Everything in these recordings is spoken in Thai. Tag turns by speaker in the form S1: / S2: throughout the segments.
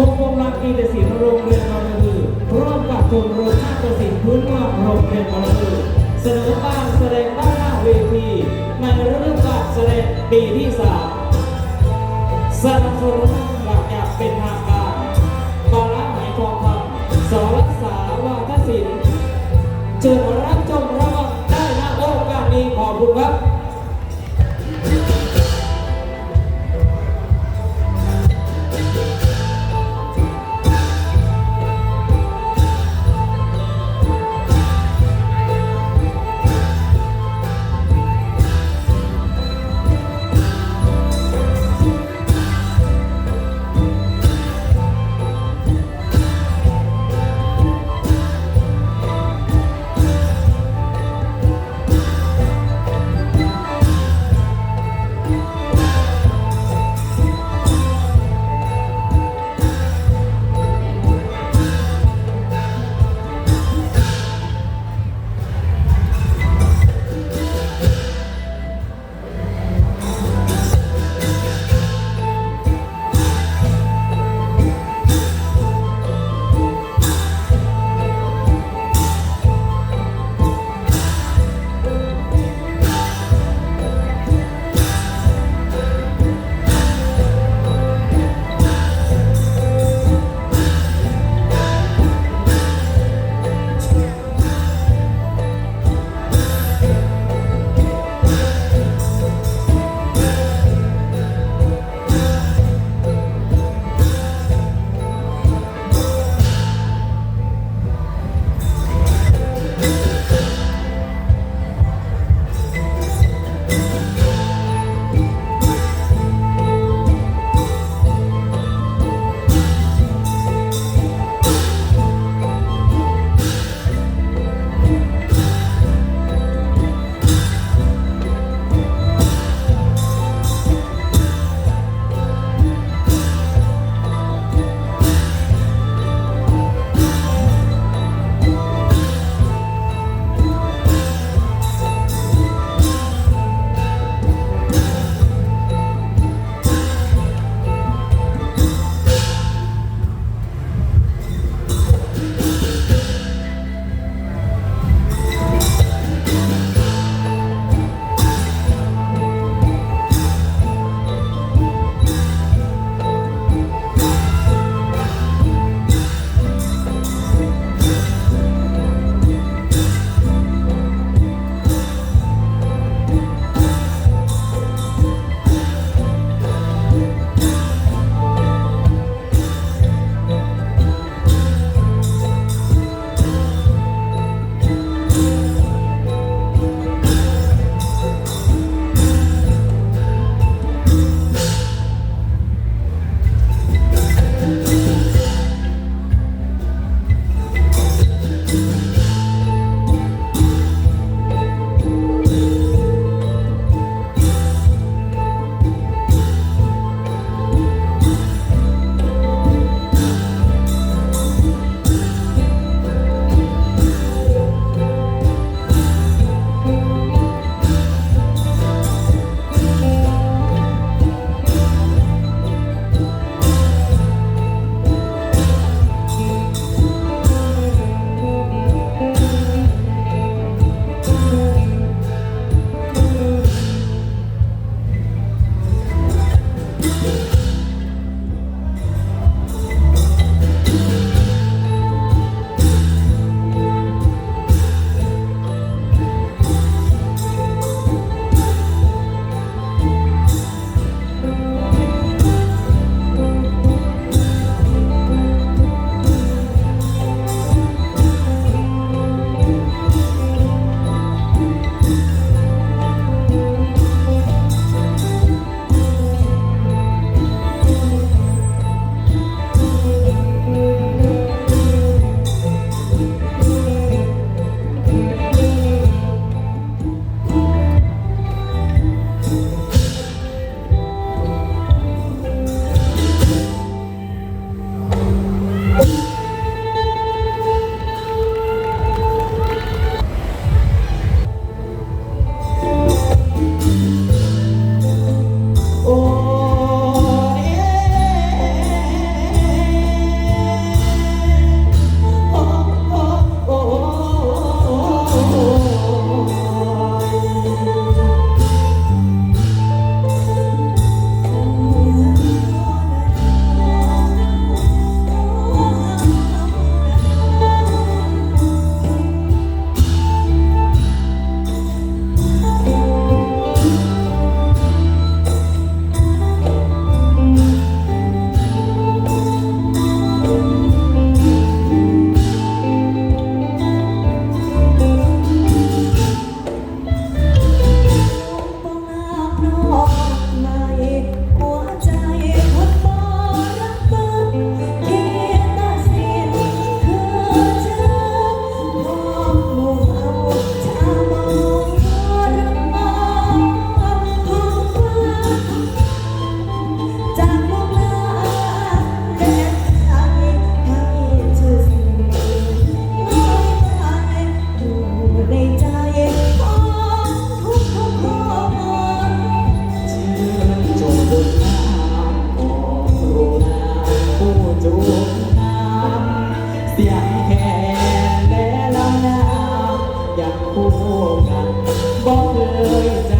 S1: พวกวงรักกีฬศิลป์โรงเรียนบางลือพร่วมกับชมโรมนาฏศิลป์พื้นเมืองโรงเรียนบางลือเสนอการแสดงด้านหน้าเวทีในฤดูกาลแสดงปีที่สามสนับสนุนหลักอย่างเป็นทางการบาระหมายทองคำสอรักษาวาทศิลป์เชิญรับชมรับฟังได้ณโอกาสนี้ขอบคุณครับ คู่กันบ
S2: อกเลยจะ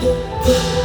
S2: Thank you.